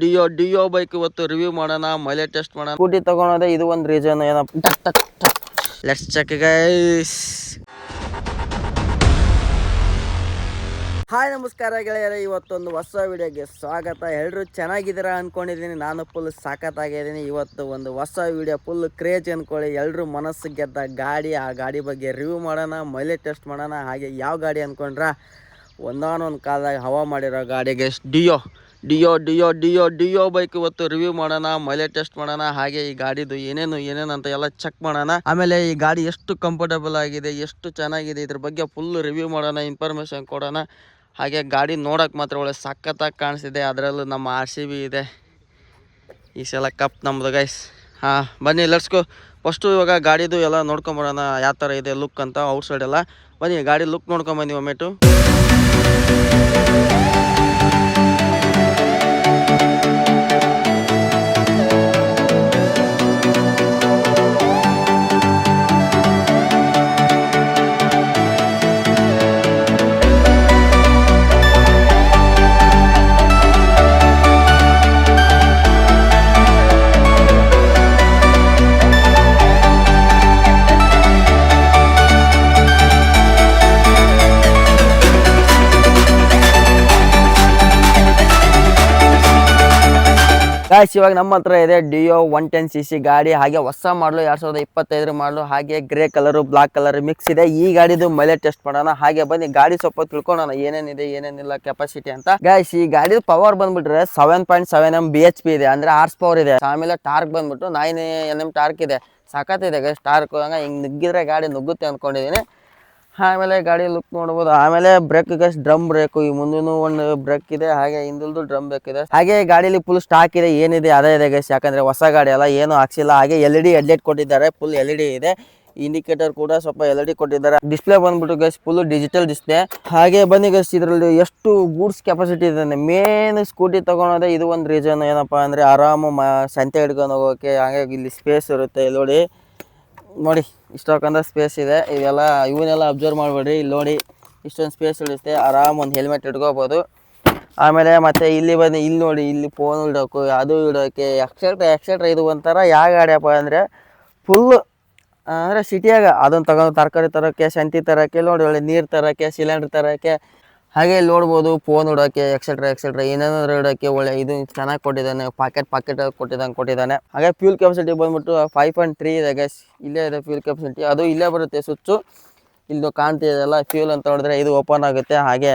Dio Dio bike ಇವತ್ತು review ಮಾಡೋಣ mileage test ಮಾಡೋಣ. ಸ್ಕೂಟಿ ತಗೊಳೋದೆ ಇದು ಒಂದು ರೀಸನ್ ಏನಪ್ಪ ಲೆಟ್ಸ್ ಚೆಕ್ ಗೈಸ್ ಹಾಯ್ ನಮಸ್ಕಾರ ಗೆಳೆಯರೆ. ಇವತ್ತೊಂದು ಹೊಸ ವಿಡಿಯೋಗೆ ಸ್ವಾಗತ. ಎಲ್ಲರೂ ಚೆನ್ನಾಗಿದ್ದೀರಾ ಅಂದ್ಕೊಂಡಿದ್ದೀನಿ ನಾನು ಫುಲ್ ಸಾಕತ್ತಾಗಿದ್ದೀನಿ ಇವತ್ತು ಒಂದು ಹೊಸ ವಿಡಿಯೋ ಫುಲ್ ಕ್ರೇಜ್ ಅಂದ್ಕೊಳ್ಳಿ ಎಲ್ಲರೂ ಮನಸ್ಸು ಗೆದ್ದ ಗಾಡಿ ಆ ಗಾಡಿ ಬಗ್ಗೆ ರಿವ್ಯೂ ಮಾಡೋಣ ಮೈಲೇಜ್ ಟೆಸ್ಟ್ ಮಾಡೋಣ. ಹಾಗೆ ಯಾವ ಗಾಡಿ ಅಂದ್ಕೊಂಡ್ರ ಒಂದಾನೊಂದು ಕಾಲದಾಗ ಹವಾ ಮಾಡಿರೋ ಗಾಡಿಗೆ Dio. Dio Dio Dio Dio bike ಇವತ್ತು ರಿವ್ಯೂ ಮಾಡೋಣ ಮೈಲೇಜ್ ಟೆಸ್ಟ್ ಮಾಡೋಣ, ಹಾಗೆ ಈ ಗಾಡಿದು ಏನೇನು ಏನೇನು ಅಂತ ಎಲ್ಲ ಚೆಕ್ ಮಾಡೋಣ. ಆಮೇಲೆ ಈ ಗಾಡಿ ಎಷ್ಟು ಕಂಫರ್ಟಬಲ್ ಆಗಿದೆ, ಎಷ್ಟು ಚೆನ್ನಾಗಿದೆ, ಇದ್ರ ಬಗ್ಗೆ ಫುಲ್ ರಿವ್ಯೂ ಮಾಡೋಣ ಇನ್ಫಾರ್ಮೇಶನ್ ಕೊಡೋಣ. ಹಾಗೆ ಗಾಡಿ ನೋಡೋಕೆ ಮಾತ್ರ ಒಳ್ಳೆ ಸಖತ್ತಾಗಿ ಕಾಣಿಸಿದೆ ಅದರಲ್ಲೂ ನಮ್ಮ ಆರ್ ಸಿ ಬಿ ಇದೆ. ಈ ಸಲ ಕಪ್ ನಮ್ಮದು ಗೈಸ್ ಹಾಂ, ಬನ್ನಿ ಲೆಟ್ಸ್ಕೋ ಫಸ್ಟು ಇವಾಗ ಗಾಡಿದು ಎಲ್ಲ ನೋಡ್ಕೊಂಬರೋಣ ಯಾವ ಥರ ಇದೆ ಲುಕ್ ಅಂತ ಔಟ್ಸೈಡ್ ಎಲ್ಲ. ಬನ್ನಿ, ಗಾಡಿ ಲುಕ್ ನೋಡ್ಕೊಂಬನ್ನಿ ಒಮ್ಮೆಟು ಗಾಯ್ಸ್ ಇವಾಗ ನಮ್ಮ ಹತ್ರ ಇದೆ Dio one ten C C ಗಾಡಿ, ಹಾಗೆ ಹೊಸ ಮಾಡಲು ಎರಡ್ ಸಾವಿರದ ಇಪ್ಪತ್ತೈದರ ಮಾಡಲು ಹಾಗೆ grey colour black colour mix ಇದೆ. ಈ ಗಾಡಿದು ಮೈಲೇಜ್ ಟೆಸ್ಟ್ ಮಾಡೋಣ. ಹಾಗೆ ಬನ್ನಿ, ಗಾಡಿ ಸ್ವಲ್ಪ ತಿಳ್ಕೊಳ್ಳೋಣ. ಏನೇನಿದೆ, ಏನೇನಿಲ್ಲ ಕೆಪಾಸಿಟಿ ಅಂತ. ಗಾಯ್ಸ್ ಈ ಗಾಡಿ ಪವರ್ ಬಂದ್ಬಿಟ್ರೆ seven point seven M B H P ಇದೆ. ಅಂದ್ರೆ ಆರ್ಸ್ ಪವರ್ ಇದೆ. ಆಮೇಲೆ ಟಾರ್ಕ್ ಬಂದ್ಬಿಟ್ಟು ನೈನ್ ಎನ್ ಎಂ ಟಾರ್ಕ್ ಇದೆ. ಸಖತ್ತಿದೆ ಗೈಸ್ ಟಾರ್ಕ್ ಹಿಂಗೆ ನುಗ್ಗಿದ್ರೆ ಗಾಡಿ ನುಗ್ಗುತ್ತೆ ಅಂದ್ಕೊಂಡಿದ್ದೀನಿ ಆಮೇಲೆ ಗಾಡಿ ಲುಕ್ ನೋಡಬಹುದು ಆಮೇಲೆ ಬ್ರೇಕ್ ಡ್ರಮ್ ಬ್ರೇಕ್ ಈ ಮುಂದಿನ ಒಂದು ಬ್ರೇಕ್ ಇದೆ. ಹಾಗೆ ಹಿಂದಲ್ದು ಡ್ರಮ್ ಬ್ರೇಕ್ ಇದೆ. ಹಾಗೆ ಗಾಡಿಲಿ ಫುಲ್ ಸ್ಟಾಕ್ ಇದೆ, ಏನಿದೆ, ಅದೇ ಇದೆ ಗೈಸ್ ಯಾಕಂದ್ರೆ ಹೊಸ ಗಾಡಿ ಅಲ್ಲ, ಏನು ಹಾಕ್ಸಿಲ್ಲ. ಹಾಗೆ ಎಲ್ ಇಡಿ ಹೆಡ್ಲೈಟ್ ಕೊಟ್ಟಿದ್ದಾರೆ ಫುಲ್ ಎಲ್ ಇ ಡಿ ಇದೆ. ಇಂಡಿಕೇಟರ್ ಕೂಡ ಸ್ವಲ್ಪ ಎಲ್ ಇಡಿ ಕೊಟ್ಟಿದ್ದಾರೆ. ಡಿಸ್ಪ್ಲೇ ಬಂದ್ಬಿಟ್ಟು ಗೈಸ್ ಫುಲ್ ಡಿಜಿಟಲ್ ಡಿಸ್ಪ್ಲೇ ಹಾಗೆ ಬನ್ನಿ ಗೈಸ್ ಇದರಲ್ಲಿ ಎಷ್ಟು ಗೂಡ್ಸ್ ಕೆಪಾಸಿಟಿ ಇದೆ ಮೇನ್ ಸ್ಕೂಟಿ ತಗೊಳೋದೇ ಇದು ಒಂದು ರೀಸನ್ ಏನಪ್ಪಾ ಅಂದ್ರೆ ಆರಾಮ ಸಂತೆ ಹಿಡ್ಕೊಂಡು ಹೋಗೋಕೆ, ಹಾಗೆ ಇಲ್ಲಿ ಸ್ಪೇಸ್ ಇರುತ್ತೆ ನೋಡಿ. ನೋಡಿ ಇಷ್ಟೊಂದು ಸ್ಪೇಸ್ ಇದೆ. ಇದೆಲ್ಲ ಇವನ್ನೆಲ್ಲ ಅಬ್ಸರ್ವ್ ಮಾಡಬೇಡ್ರಿ. ಇಲ್ಲಿ ನೋಡಿ, ಇಷ್ಟೊಂದು ಸ್ಪೇಸ್ ಇಳಿಸುತ್ತೆ ಆರಾಮ್ ಒಂದು ಹೆಲ್ಮೆಟ್ ಇಟ್ಕೋಬೋದು. ಆಮೇಲೆ ಮತ್ತೆ ಇಲ್ಲಿ ಬಂದು ಇಲ್ಲಿ ನೋಡಿ, ಇಲ್ಲಿ ಫೋನ್ ಇಡೋಕು, ಅದು ಇಡೋಕ್ಕೆ ಎಕ್ಸೆಟ್ರಾ ಎಕ್ಸೆಟ್ರಾ ಇದು ಒಂಥರ ಯಾವ ಗಾಡಿಯಪ್ಪ ಅಂದರೆ ಫುಲ್ಲು ಅಂದರೆ ಸಿಟಿಯಾಗ ಅದನ್ನು ತಗೊಂಡು ತರಕಾರಿ ತರೋಕ್ಕೆ ಸಂತಿ ತರೋಕ್ಕೆ ನೋಡಿ, ಒಳ್ಳೆ ನೀರು ತರೋಕ್ಕೆ ಸಿಲಿಂಡ್ರ್ ತರೋಕ್ಕೆ ಹಾಗೆ ಇಲ್ಲಿ ನೋಡ್ಬೋದು ಫೋನ್ ಇಡೋಕ್ಕೆ ಎಕ್ಸೆಟ್ರಾ ಎಕ್ಸೆಟ್ರಾ ಏನೇನಾದ್ರು ಇಡೋಕ್ಕೆ ಒಳ್ಳೆ ಇದು ಚೆನ್ನಾಗಿ ಕೊಟ್ಟಿದ್ದಾನೆ ಪಾಕೆಟ್ ಪಾಕೆಟ್ ಕೊಟ್ಟಿದ್ದಂಗೆ ಕೊಟ್ಟಿದ್ದಾನೆ ಹಾಗೆ ಫ್ಯೂಲ್ ಕೆಪಾಸಿಟಿ ಬಂದ್ಬಿಟ್ಟು ಫೈವ್ ಪಾಯಿಂಟ್ ತ್ರೀ ಇದೆ ಗ್ಯಾಸ್ ಇಲ್ಲೇ ಇದೆ ಫ್ಯೂಲ್ ಕೆಪಾಸಿಟಿ ಅದು ಇಲ್ಲೇ ಬರುತ್ತೆ ಸ್ವಿಚ್ಚು. ಇಲ್ಲಿ ಕಾಣ್ತಿದೆಯಲ್ಲ ಫ್ಯೂಲ್ ಅಂತ ನೋಡಿದ್ರೆ ಇದು ಓಪನ್ ಆಗುತ್ತೆ. ಹಾಗೆ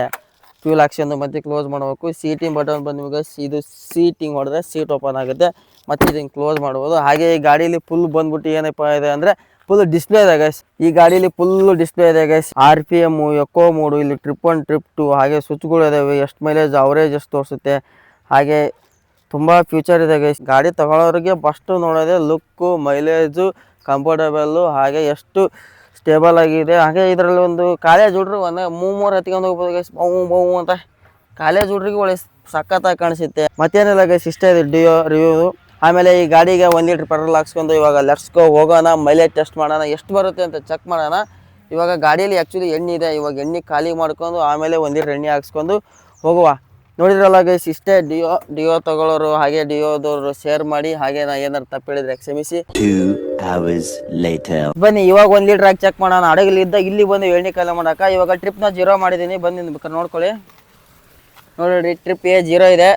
ಫ್ಯೂಲ್ ಆಕ್ಷನ್ ಮತ್ತೆ ಕ್ಲೋಸ್ ಮಾಡಬೇಕು. ಸೀಟಿಂಗ್ ಬಟನ್ ಬಂದು ನಿಮಗೆ ಇದು ಸೀಟಿಂಗ್ ಹೊಡೆದ್ರೆ ಸೀಟ್ ಓಪನ್ ಆಗುತ್ತೆ. ಮತ್ತೆ ಇದನ್ನು ಕ್ಲೋಸ್ ಮಾಡ್ಬೋದು. ಹಾಗೆ ಈ ಗಾಡೀಲಿ ಫುಲ್ ಬಂದ್ಬಿಟ್ಟು ಏನಪ್ಪ ಇದೆ ಅಂದರೆ ಫುಲ್ ಡಿಸ್ಪ್ಲೇ ಇದೆ ಗೈಸ್ ಈ ಗಾಡಿಲಿ ಫುಲ್ ಡಿಸ್ಪ್ಲೇ ಇದೆ guys R P M eco mode ಇಲ್ಲಿ ಟ್ರಿಪ್ ಒನ್ ಟ್ರಿಪ್ ಟು ಹಾಗೆ ಸ್ವಿಚ್ಗಳು ಇದಾವೆ. ಎಷ್ಟು ಮೈಲೇಜ್ ಅವರೇಜ್ ಎಷ್ಟು ತೋರಿಸುತ್ತೆ. ಹಾಗೆ ತುಂಬ ಫ್ಯೂಚರ್ ಇದೆ ಗೈಸ್ ಗಾಡಿ ತಗೊಳ್ಳೋರಿಗೆ ಫಸ್ಟು ನೋಡೋದೆ ಲುಕ್ಕು ಮೈಲೇಜು ಕಂಫರ್ಟಬಲ್ಲು ಹಾಗೆ ಎಷ್ಟು ಸ್ಟೇಬಲ್ ಆಗಿದೆ. ಹಾಗೆ ಇದರಲ್ಲಿ ಒಂದು ಕಾಲೇಜ್ ಹುಡ್ರು ಒಂದು ಮೂರು ಮೂರು ಹತ್ಕೊಂಡು ಹೋಗ್ಬೋದು ಗೈಸ್ ಬೌ ಬೌ ಅಂತ. ಕಾಲೇಜ್ ಹುಡ್ರಿಗೆ ಒಳ್ಳೆ ಸಖತ್ತಾಗಿ ಕಾಣಿಸುತ್ತೆ. ಮತ್ತೇನಿಲ್ಲ ಗೈಸ್ ಇಷ್ಟ ಇದೆ, ಡಿಯೋ ರಿವ್ಯೂ ಆಮೇಲೆ ಈ ಗಾಡಿಗೆ ಒಂದು ಲೀಟ್ರ್ ಪೆಟ್ರೋಲ್ ಹಾಕ್ಸ್ಕೊಂಡು ಇವಾಗ ಲೆಟ್ಸ್ಕೋ ಹೋಗೋಣ ಮೈಲೇಜ್ ಟೆಸ್ಟ್ ಮಾಡೋಣ ಎಷ್ಟು ಬರುತ್ತೆ ಅಂತ ಚೆಕ್ ಮಾಡೋಣ. ಇವಾಗ ಗಾಡಿಯಲ್ಲಿ ಆ್ಯಕ್ಚುಲಿ ಎಣ್ಣೆ ಇದೆ ಇವಾಗ ಎಣ್ಣೆ ಖಾಲಿ ಮಾಡ್ಕೊಂಡು ಆಮೇಲೆ ಒಂದು ಲೀಟ್ರ್ ಎಣ್ಣೆ ಹಾಕ್ಸ್ಕೊಂಡು ಹೋಗುವ. ನೋಡಿದ್ರಲ್ಲ ಗೈಸ್ ಇಷ್ಟೇ ಡಿಯೋ ಡಿಯೋ ತಗೊಳ್ಳೋರು ಹಾಗೆ ಡಿಯೋದವರು ಶೇರ್ ಮಾಡಿ ಹಾಗೆ ನಾ ಏನಾರು ತಪ್ಪು ಹೇಳಿದ್ರೆ ಕ್ಷಮಿಸಿ. ಬನ್ನಿ ಇವಾಗ ಒಂದು ಲೀಟ್ರ್ ಹಾಕಿ ಚೆಕ್ ಮಾಡೋಣ. ಹಡಗಲಿ ಇದ್ದ ಇಲ್ಲಿ ಬಂದು ಎಣ್ಣೆ ಖಾಲಿ ಮಾಡಕ. ಇವಾಗ ಟ್ರಿಪ್ನ ಜೀರೋ ಮಾಡಿದ್ದೀನಿ ಬಂದು ನೋಡ್ಕೊಳ್ಳಿ. ನೋಡಿ ಟ್ರಿಪ್ ಎ ಜೀರೋ ಇದೆ.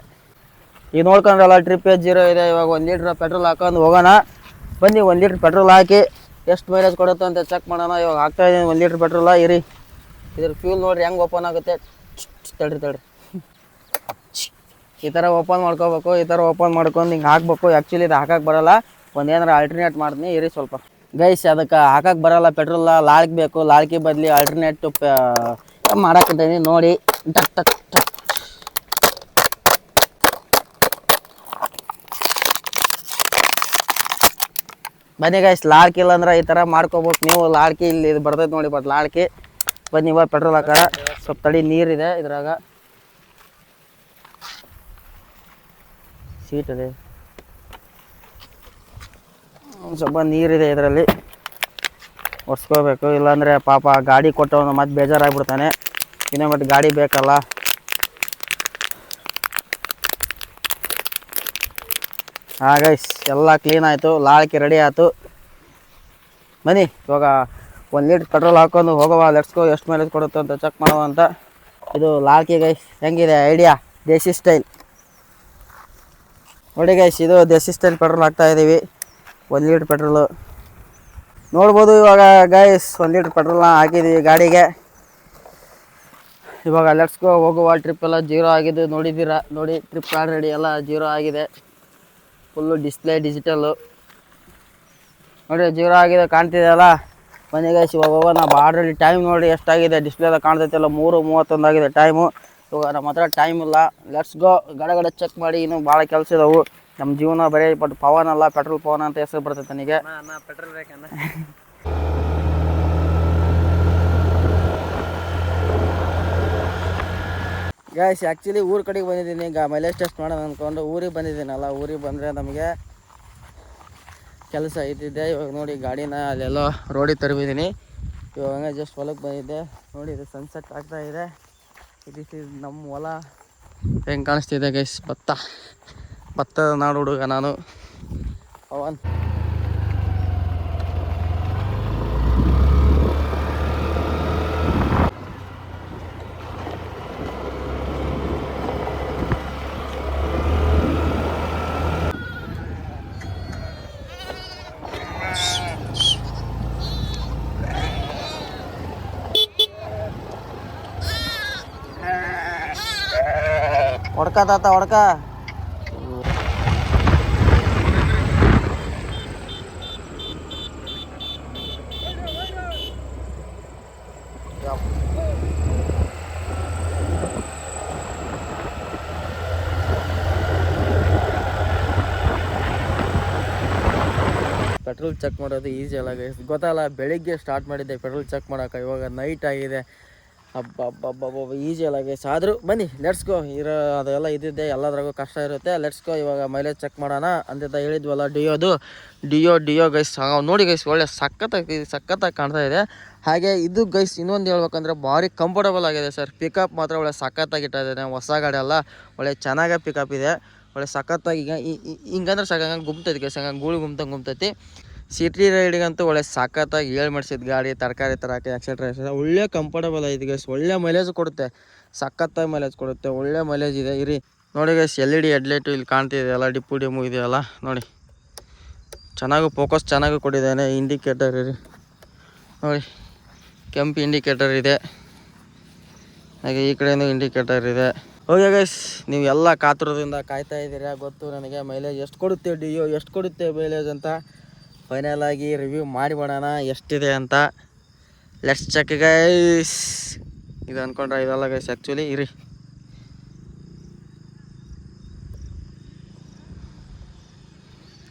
ಈಗ ನೋಡ್ಕೊಂಡ್ರಲ್ಲ ಟ್ರಿಪ್ ಏಜ್ ಜೀರೋ ಇದೆ. ಇವಾಗ ಒಂದು ಲೀಟ್ರ್ ಪೆಟ್ರೋಲ್ ಹಾಕೊಂಡು ಹೋಗೋಣ. ಬನ್ನಿ, ಒಂದು ಲೀಟ್ರ್ ಪೆಟ್ರೋಲ್ ಹಾಕಿ ಎಷ್ಟು ಮೈಲೇಜ್ ಕೊಡುತ್ತೋ ಅಂತ ಚೆಕ್ ಮಾಡೋಣ. ಇವಾಗ ಹಾಕ್ತಾ ಇದ್ದೀನಿ ಒಂದು ಲೀಟ್ರ್ ಪೆಟ್ರೋಲ ಇರಿ. ಇದ್ರ ಫ್ಯೂಲ್ ನೋಡ್ರಿ ಹೆಂಗೆ ಓಪನ್ ಆಗುತ್ತೆ. ತಡ್ರಿ ತಡ್ರಿ. ಈ ಥರ ಓಪನ್ ಮಾಡ್ಕೋಬೇಕು, ಈ ಥರ ಓಪನ್ ಮಾಡ್ಕೊಂಡು ಹಿಂಗೆ ಹಾಕ್ಬೇಕು. ಆ್ಯಕ್ಚುಲಿ ಇದು ಹಾಕಕ್ಕೆ ಬರಲ್ಲ. ಒಂದೇನಾರ ಆಲ್ಟರ್ನೇಟ್ ಮಾಡ್ತೀನಿ. ಇರಿ ಸ್ವಲ್ಪ. ಗೈಸ್ ಅದಕ್ಕೆ ಹಾಕಕ್ಕೆ ಬರಲ್ಲ ಪೆಟ್ರೋಲ್ ಲಾಳ್ಕ್ ಬೇಕು. ಲಾಳ್ಕಿ ಬದಲಿ ಆಲ್ಟರ್ನೇಟ್ ಮಾಡಾಕಿದ್ದೀನಿ ನೋಡಿ. ಟಕ್ ಟಕ್ ಟಕ್. ಬನ್ನಿ ಗೈಸ್ ಲಾಡ್ಕಿ ಇಲ್ಲ ಅಂದ್ರೆ ಈ ಥರ ಮಾಡ್ಕೋಬೇಕು ನೀವು ಲಾಡ್ಕಿ ಇಲ್ಲಿ ಇದು ಬರ್ತೈತೆ ನೋಡಿ ಬಟ್ ಲಾಡ್ಕಿ, ಬನ್ನಿ ಇವಾಗ ಪೆಟ್ರೋಲ್ ಹಾಕಾರ ಸ್ವಲ್ಪ ತಡಿ ನೀರಿದೆ ಇದ್ರಾಗ. ಸೀಟ್ ಇದೆ. ಸ್ವಲ್ಪ ನೀರಿದೆ ಇದರಲ್ಲಿ. ಒರೆಸ್ಕೋಬೇಕು. ಇಲ್ಲಾಂದರೆ ಪಾಪ ಗಾಡಿ ಕೊಟ್ಟವನು ಮತ್ತೆ ಬೇಜಾರಾಗ್ಬಿಡ್ತಾನೆ. ಇನ್ನೇ ಮತ್ತೆ ಗಾಡಿ ಬೇಕಲ್ಲ. ಗೈಸ್ ಎಲ್ಲ ಕ್ಲೀನ್ ಆಯಿತು ಲಾಳಕ್ಕೆ ರೆಡಿ ಆಯಿತು. ಬನ್ನಿ, ಇವಾಗ ಒಂದು ಲೀಟ್ರ್ ಪೆಟ್ರೋಲ್ ಹಾಕೊಂಡು ಹೋಗುವ ಲೆಟ್ಸ್ಕೋ ಎಷ್ಟು ಮೈಲೇಜ್ ಕೊಡುತ್ತೆ ಅಂತ ಚೆಕ್ ಮಾಡುವ ಅಂತ. ಇದು ಲಾಲ್ಕಿ ಗೈಸ್ ಹೆಂಗಿದೆ ಐಡಿಯಾ ದೇಸಿ ಸ್ಟೈಲ್ ನೋಡಿ ಗೈಸ್ ಇದು ದೇಸಿ ಸ್ಟೈಲ್ ಪೆಟ್ರೋಲ್ ಹಾಕ್ತಾ ಇದ್ದೀವಿ ಒಂದು ಲೀಟ್ರ್ ಪೆಟ್ರೋಲು ನೋಡ್ಬೋದು ಇವಾಗ ಗೈಸ್ ಒಂದು ಲೀಟ್ರ್ ಪೆಟ್ರೋಲ್ನ ಹಾಕಿದ್ದೀವಿ ಗಾಡಿಗೆ. ಇವಾಗ ಲೆಟ್ಸ್ಕೋ ಹೋಗುವ ಟ್ರಿಪ್ ಎಲ್ಲ ಜೀರೋ ಆಗಿದ್ದು ನೋಡಿದ್ದೀರಾ? ನೋಡಿ ಟ್ರಿಪ್ ಆಲ್ರೆಡಿ ಎಲ್ಲ ಜೀರೋ ಆಗಿದೆ. ಫುಲ್ಲು ಡಿಸ್ಪ್ಲೇ ಡಿಜಿಟಲ್ಲು ನೋಡಿ ಜೀರೋ ಆಗಿದೆ ಕಾಣ್ತಿದೆಯಲ್ಲ ಮನೆಗೆ ಇವಾಗ ನಾವು ಬಾರ್ಡ್ರಲ್ಲಿ ಟೈಮ್ ನೋಡಿ ಎಷ್ಟಾಗಿದೆ ಡಿಸ್ಪ್ಲೇದಾಗ ಕಾಣ್ತೈತಲ್ಲ ಮೂರು ಮೂವತ್ತೊಂದು ಆಗಿದೆ ಟೈಮು ಇವಾಗ ನಮ್ಮ ಹತ್ರ ಟೈಮ್ ಇಲ್ಲ. ಲೆಟ್ಸ್ ಗೋ ಗಡ ಗಡ ಚೆಕ್ ಮಾಡಿ ಇನ್ನೂ ಭಾಳ ಕೆಲಸ ಇದಾವೆ. ನಮ್ಮ ಜೀವನ ಬರೀ ಬಟ್ ಪವನ್ ಅಲ್ಲ ಪೆಟ್ರೋಲ್ ಪವನ್ ಅಂತ ಹೆಸರು ಬರ್ತೈತೆ ನನಗೆ. ಪೆಟ್ರೋಲ್ ಗಾಯ್ಸ್ ಆ್ಯಕ್ಚುಲಿ ಊರ ಕಡೆಗೆ ಬಂದಿದ್ದೀನಿ. ಈಗ ಮೈಲೇಜ್ ಟೆಸ್ಟ್ ಮಾಡೋಣ ಅಂದ್ಕೊಂಡು ಊರಿಗೆ ಬಂದಿದ್ದೀನಲ್ಲ, ಊರಿಗೆ ಬಂದರೆ ನಮಗೆ ಕೆಲಸ ಇದ್ದಿದ್ದೆ. ಇವಾಗ ನೋಡಿ ಗಾಡಿನ ಅಲ್ಲೆಲ್ಲೋ ರೋಡಿಗೆ ತರಬಿದ್ದೀನಿ. ಇವಾಗ ಜಸ್ಟ್ ಹೊಲಕ್ಕೆ ಬಂದಿದ್ದೆ. ನೋಡಿ ಇದು ಸನ್ಸೆಟ್ ಆಗ್ತಾ ಇದೆ. ಇದು ನಮ್ಮ ಹೊಲ. ಹೆಂಗೆ ಕಾಣಿಸ್ತಿದೆ ಗೈಸ್ ಭತ್ತ. ಭತ್ತದ ನಾಡು ಹುಡುಗ ನಾನು. ಪವನ್ ಹೊಡ್ಕ ತಾತ, ಹೊಡ್ಕ. ಪೆಟ್ರೋಲ್ ಚೆಕ್ ಮಾಡೋದು ಈಸಿ ಅಲ್ಲ ಗೊತ್ತಲ್ಲ, ಬೆಳಿಗ್ಗೆ ಸ್ಟಾರ್ಟ್ ಮಾಡಿದ್ದೆ, ಪೆಟ್ರೋಲ್ ಚೆಕ್ ಮಾಡೋಕೆ ಇವಾಗ ನೈಟ್ ಆಗಿದೆ. ಅಬ್ಬಬ್ಬಬ್ಬಬ್ಬ ಈಸಿ ಅಲ್ಲ ಗೈಸ್ ಆದರೂ ಬನ್ನಿ ಲೆಟ್ಸ್ಗೋ ಇರೋ ಅದೆಲ್ಲ ಇದ್ದಿದ್ದೆ, ಎಲ್ಲದ್ರಾಗೂ ಕಷ್ಟ ಇರುತ್ತೆ. ಲೆಟ್ಸ್ಗೋ ಇವಾಗ ಮೈಲೇಜ್ ಚೆಕ್ ಮಾಡೋಣ ಅಂತ ಹೇಳಿದ್ವಲ್ಲ ಡಿಯೋದು. ಡಿಯೋ ಡಿಯೋ ಗೈಸ್ ನೋಡಿ ಗೈಸ್ ಒಳ್ಳೆ ಸಖತ್ತಾಗಿ ಸಖತ್ತಾಗಿ ಕಾಣ್ತಾ ಇದೆ. ಹಾಗೆ ಇದು ಗೈಸ್ ಇನ್ನೊಂದು ಹೇಳ್ಬೇಕಂದ್ರೆ ಭಾರಿ ಕಂಫರ್ಟಬಲ್ ಆಗಿದೆ ಸರ್ ಪಿಕಪ್ ಮಾತ್ರ ಒಳ್ಳೆ ಸಖತ್ತಾಗಿ ಇಟ್ಟಿದ್ದೇನೆ ಹೊಸ ಗಾಡಿ ಅಲ್ಲ. ಒಳ್ಳೆ ಚೆನ್ನಾಗೇ ಪಿಕಪ್ ಇದೆ. ಒಳ್ಳೆ ಸಖತ್ತಾಗಿ ಈಗ ಹಿಂಗಂದ್ರೆ ಸಾಕು ಹಂಗೆ ಗುಮ್ತೈತಿ ಗೈಸ್ ಹಂಗೆ ಗೂಳು ಗುಮ್ತಂಗೆ ಗುಮ್ತೈತಿ. ಸಿಟಿ ರೈಡಿಗಂತೂ ಒಳ್ಳೆ ಸಖತ್ತಾಗಿ ಏಳು ಮಾಡಿಸಿದ ಗಾಡಿ, ತರಕಾರಿ ತರಕ್ಕೆ ಎಕ್ಸೆಟ್ರಾ ಎಕ್ಸೆಟ್ರಾ ಒಳ್ಳೆ ಕಂಫರ್ಟಬಲ್ ಐತಿ ಗೈಸ್ ಒಳ್ಳೆ ಮೈಲೇಜ್ ಕೊಡುತ್ತೆ. ಸಖತ್ತಾಗಿ ಮೈಲೇಜ್ ಕೊಡುತ್ತೆ. ಒಳ್ಳೆ ಮೈಲೇಜ್ ಇದೆ. ಇರಿ, ನೋಡಿ guys L E D headlight ಇಲ್ಲಿ ಕಾಣ್ತಿದೆಯಲ್ಲ ಡಿಪ್ಪು ಡಿಮು ಇದೆಯಲ್ಲ ನೋಡಿ. ಚೆನ್ನಾಗಿ ಫೋಕಸ್ ಚೆನ್ನಾಗಿ ಕೊಟ್ಟಿದ್ದಾನೆ ಇಂಡಿಕೇಟರ್ ಇರಿ. ನೋಡಿ, ಕೆಂಪು ಇಂಡಿಕೇಟರ್ ಇದೆ. ಹಾಗೆ ಈ ಕಡೆಯೂ ಇಂಡಿಕೇಟರ್ ಇದೆ. ಓಕೆ ಗೈಸ್ ನೀವು ಎಲ್ಲ ಕಾತುರದಿಂದ ಕಾಯ್ತಾ ಇದ್ದೀರಾ? ಗೊತ್ತು ನನಗೆ ಮೈಲೇಜ್ ಎಷ್ಟು ಕೊಡುತ್ತೆ ಡಿಯೋ ಎಷ್ಟು ಕೊಡುತ್ತೆ ಮೈಲೇಜ್ ಅಂತ? ಫೈನಲ್ ಆಗಿ ರಿವ್ಯೂ ಮಾಡಿಬಿಡೋಣ ಎಷ್ಟಿದೆ ಅಂತ ಲೆಟ್ಸ್ ಚೆಕ್ ಗೈಸ್ ಇದು ಅಂದ್ಕೊಂಡ್ರೆ ಇದೆಲ್ಲ ಗೈಸ್ ಆ್ಯಕ್ಚುಲಿ ಇರಿ.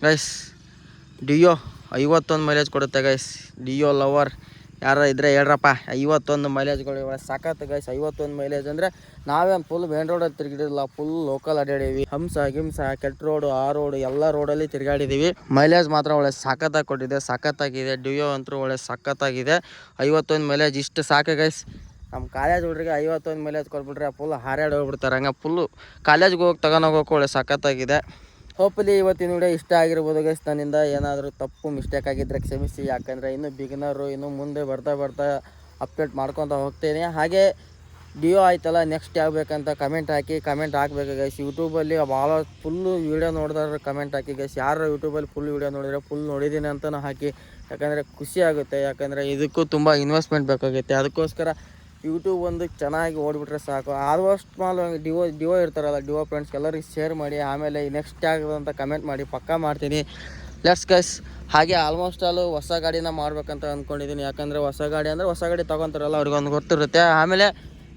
ಗೈಸ್ ಡಿಯೋ ಐವತ್ತೊಂದು ಮೈಲೇಜ್ ಕೊಡುತ್ತೆ ಗೈಸ್ ಡಿಯೋ ಲವರ್ ಯಾರು ಇದ್ರೆ ಹೇಳ್ರಪ್ಪ. ಐವತ್ತೊಂದು ಮೈಲೇಜ್ಗಳು ಇವಾಗ ಸಾಕತ್ತು ಗೈಸ್ ಐವತ್ತೊಂದು ಮೈಲೇಜ್ ಅಂದರೆ ನಾವೇನು ಫುಲ್ ಮೇನ್ ರೋಡಲ್ಲಿ ತಿರುಗಿಡಿಲ್ಲ ಫುಲ್ ಲೋಕಲ್ ಅಡ್ಡಾಡೀವಿ ಹಂಸ, ಗಿಂಸ, ಕೆಟ್ಟ ರೋಡು ಆ ರೋಡು ಎಲ್ಲ ರೋಡಲ್ಲಿ ತಿರುಗಾಡಿದ್ದೀವಿ ಮೈಲೇಜ್ ಮಾತ್ರ ಒಳ್ಳೆ ಸಖತ್ತಾಗಿ ಕೊಟ್ಟಿದೆ ಸಖತ್ತಾಗಿದೆ ಡಿಯೋ ಅಂತೂ ಒಳ್ಳೆ ಸಖತ್ತಾಗಿದೆ ಐವತ್ತೊಂದು ಮೈಲೇಜ್ ಇಷ್ಟು ಸಾಕು ಗೈಸ್ ನಮ್ಮ ಕಾಲೇಜ್ ಹುಡುಗರಿಗೆ ಐವತ್ತೊಂದು ಮೈಲೇಜ್ ಕೊಟ್ಬಿಟ್ರೆ ಫುಲ್ ಹಾರಾಡಿ ಹೋಗ್ಬಿಡ್ತಾರೆ. ಹಂಗೆ ಫುಲ್ಲು ಕಾಲೇಜ್ಗೆ ಹೋಗಿ ತಗೊಂಡೋಗೋಕೆ ಒಳ್ಳೆ ಸಖತ್ತಾಗಿದೆ ಹೋಪ್ಫುಲಿ ಇವತ್ತಿನ ವಿಡಿಯೋ ಇಷ್ಟ ಆಗಿರ್ಬೋದು ಗೈಸ್ ನನ್ನಿಂದ ಏನಾದರೂ ತಪ್ಪು ಮಿಸ್ಟೇಕ್ ಆಗಿದ್ದರೆ ಕ್ಷಮಿಸಿ. ಯಾಕಂದರೆ ಇನ್ನೂ ಬಿಗಿನರು ಇನ್ನು ಮುಂದೆ ಬರ್ತಾ ಬರ್ತಾ ಅಪ್ಡೇಟ್ ಮಾಡ್ಕೊತ ಹೋಗ್ತೇನೆ. ಹಾಗೆ ಡಿಯೋ ಆಯ್ತಲ್ಲ ನೆಕ್ಸ್ಟ್ ಯಾವ್ಬೇಕಂತ ಕಮೆಂಟ್ ಹಾಕಿ ಕಮೆಂಟ್ ಹಾಕ್ಬೇಕು ಗೈಸ್ ಯೂಟ್ಯೂಬಲ್ಲಿ ಭಾಳ ಫುಲ್ಲು ವೀಡಿಯೋ ನೋಡಿದ್ರೆ ಕಮೆಂಟ್ ಹಾಕಿ ಗೈಸ್ ಯಾರು ಯೂಟ್ಯೂಬಲ್ಲಿ ಫುಲ್ ವೀಡಿಯೋ ನೋಡಿದ್ರೆ ಫುಲ್ ನೋಡಿದ್ದೀನಿ ಅಂತಲೂ ಹಾಕಿ. ಯಾಕಂದರೆ ಖುಷಿ ಆಗುತ್ತೆ. ಯಾಕಂದರೆ ಇದಕ್ಕೂ ತುಂಬ ಇನ್ವೆಸ್ಟ್ಮೆಂಟ್ ಬೇಕಾಗುತ್ತೆ ಅದಕ್ಕೋಸ್ಕರ ಯೂಟ್ಯೂಬ್ ಒಂದು ಚೆನ್ನಾಗಿ ಓಡಿಬಿಟ್ರೆ ಸಾಕು. ಆಲ್ಮೋಸ್ಟ್ ಮಾಲ್ ಡಿವೋ ಡಿವೋ ಇರ್ತಾರಲ್ಲ, ಡಿವೋ ಫ್ರೆಂಡ್ಸ್ ಎಲ್ಲರಿಗೆ ಶೇರ್ ಮಾಡಿ, ಆಮೇಲೆ ನೆಕ್ಸ್ಟ್ ಅಂತ ಕಮೆಂಟ್ ಮಾಡಿ, ಪಕ್ಕಾ ಮಾಡ್ತೀನಿ. ಲೆಟ್ಸ್ ಕಸ್ ಹಾಗೆ ಆಲ್ಮೋಸ್ಟ್ ಆಲು ಹೊಸ ಗಾಡಿನ ಮಾಡ್ಬೇಕಂತ ಅಂದ್ಕೊಂಡಿದ್ದೀನಿ ಯಾಕಂದರೆ ಹೊಸ ಗಾಡಿ ಅಂದರೆ ಹೊಸ ಗಾಡಿ ತೊಗೊತಾರಲ್ಲ, ಅವ್ರಿಗೊಂದು ಗೊತ್ತಿರುತ್ತೆ. ಆಮೇಲೆ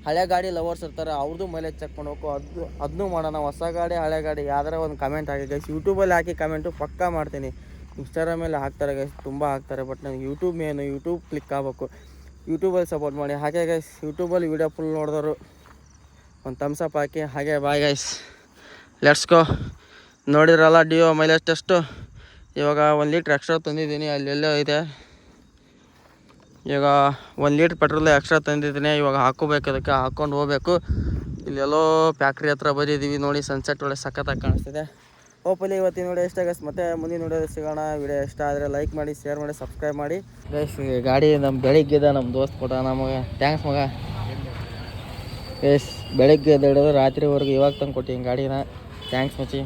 ಹಳೆ ಗಾಡಿ ಲವರ್ಸ್ ಇರ್ತಾರೆ ಅವ್ರದ್ದು ಮೈಲೇಜ್ ಚೆಕ್ ಮಾಡ್ಬೇಕು. ಅದು ಅದನ್ನೂ ಮಾಡೋಣ. ಹೊಸ ಗಾಡಿ, ಹಳೆ ಗಾಡಿ, ಯಾವ್ದಾರ ಒಂದು ಕಮೆಂಟ್ ಹಾಕಿ ಗೈಸ್ ಯೂಟ್ಯೂಬಲ್ಲಿ ಹಾಕಿ ಕಮೆಂಟು ಪಕ್ಕಾ ಮಾಡ್ತೀನಿ. ಇನ್ಸ್ಟಾಗ್ರಾಮಲ್ಲಿ ಹಾಕ್ತಾರೆ ಗೈಸ್ ತುಂಬ ಹಾಕ್ತಾರೆ ಬಟ್ ನನಗೆ ಯೂಟ್ಯೂಬ್ ಮೇನು ಯೂಟ್ಯೂಬ್ ಕ್ಲಿಕ್ ಆಗಬೇಕು. ಯೂಟ್ಯೂಬಲ್ಲಿ ಸಪೋರ್ಟ್ ಮಾಡಿ. ಹಾಗೆ ಗೈಸ್ ಯೂಟ್ಯೂಬಲ್ಲಿ ವೀಡಿಯೋ ಫುಲ್ ನೋಡಿದವರು ಒಂದು ಥಮ್ಸಪ್ ಹಾಕಿ. ಹಾಗೆ ಬಾಯ್ ಗೈಸ್ ಲೆಟ್ಸ್ ಗೋ ನೋಡಿದ್ರಲ್ಲ ಡಿಯೋ ಮೈಲೇಜ್ ಟೆಸ್ಟು ಇವಾಗ ಒಂದು ಲೀಟ್ರ್ ಎಕ್ಸ್ಟ್ರಾ ತಂದಿದ್ದೀನಿ. ಅಲ್ಲೆಲ್ಲೋ ಇದೆ. ಇವಾಗ ಒಂದು ಲೀಟ್ರ್ ಪೆಟ್ರೋಲ್ ಎಕ್ಸ್ಟ್ರಾ ತಂದಿದ್ದೀನಿ. ಇವಾಗ ಹಾಕೋಬೇಕು ಅದಕ್ಕೆ. ಹಾಕ್ಕೊಂಡು ಹೋಗ್ಬೇಕು. ಇಲ್ಲೆಲ್ಲೋ ಫ್ಯಾಕ್ಟ್ರಿ ಹತ್ರ ಬಂದಿದ್ದೀವಿ. ನೋಡಿ ಸನ್ಸೆಟ್ ಒಳ್ಳೆ ಸಖತ್ತಾಗಿ ಕಾಣಿಸ್ತಿದೆ. ಹೋಪಲ್ಲಿ ಇವತ್ತಿನ ಇಷ್ಟ ಗೈಸ್ ಮತ್ತೆ ಮುಂದಿನ ವಿಡಿಯೋ ಸಿಗೋಣ. ವಿಡಿಯೋ ಇಷ್ಟ ಆದರೆ ಲೈಕ್ ಮಾಡಿ ಶೇರ್ ಮಾಡಿ ಸಬ್ಸ್ಕ್ರೈಬ್ ಮಾಡಿ. ಗೈಸ್ ಗಾಡಿ ನಮ್ಮ ಬೆಳಿಗ್ಗೆದ ನಮ್ಮ ದೋಸ್ತ್ ಕೊಟ್ಟ ನಮಗೆ. ಥ್ಯಾಂಕ್ಸ್ ಮಗ. ಗೈಸ್ ಬೆಳಗ್ಗೆ ಹಿಡಿದು ರಾತ್ರಿವರೆಗೂ ಇವಾಗ ತಂದು ಕೊಟ್ಟಿನಿ ಗಾಡಿನ. ಥ್ಯಾಂಕ್ಸ್ ಮಚ್ಚಿ.